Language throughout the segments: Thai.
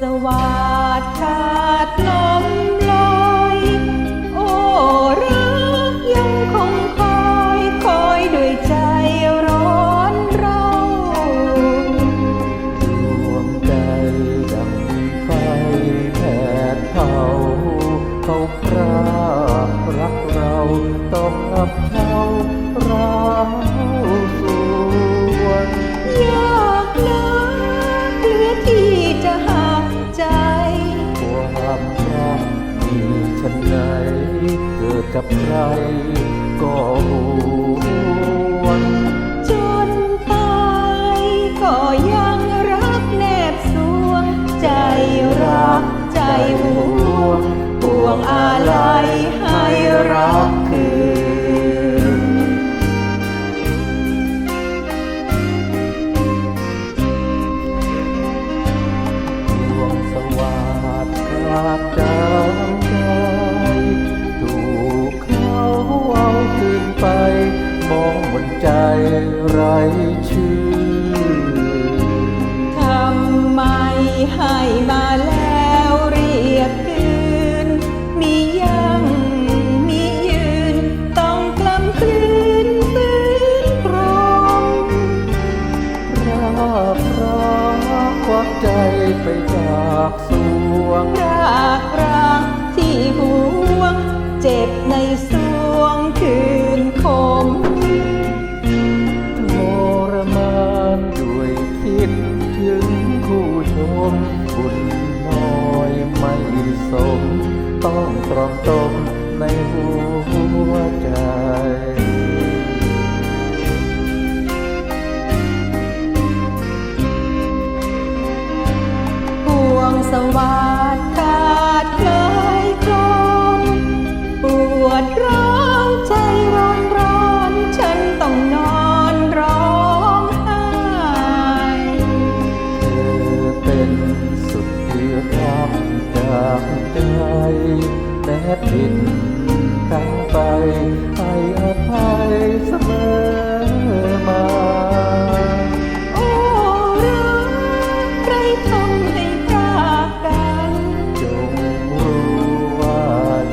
สวัสดขาดลมลอยโอ้รักยังคงคอยคอยด้วยใจร้อนเราดวงใจดังไฟแผดเผาเขาพรากรักเราต้องอับเฉารัก กับใครก็หวน ไรชื่อ บผิดกันไปให้อภัยเสมอมาโอ้รักใครทำให้พลาดกัน จงรู้ว่า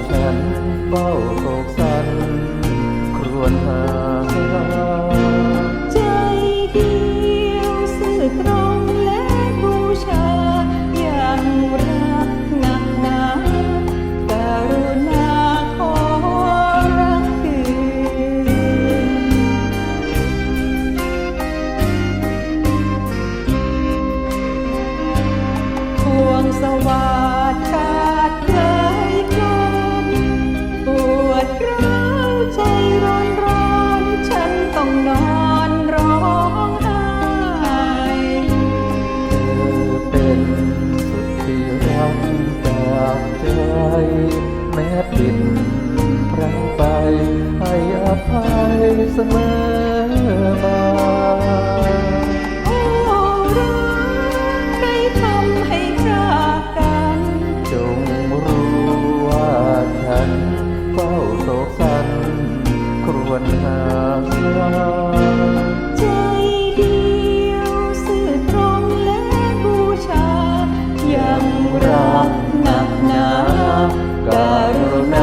ฉันเฝ้าโศกสันครวญหาใจเดียวสื่อตรงและบูชา วาดชาติเคนปวดร้าวใจร้อนร้อนฉันต้องนอนร้องไห้เธอเป็นสุดที่รักจากใจแม้ผิดพลั้งไปให้อภัยเสมอมา วนหาใจเดียวสื่ตรงและบูชา ยังรักหนักหนาการุณา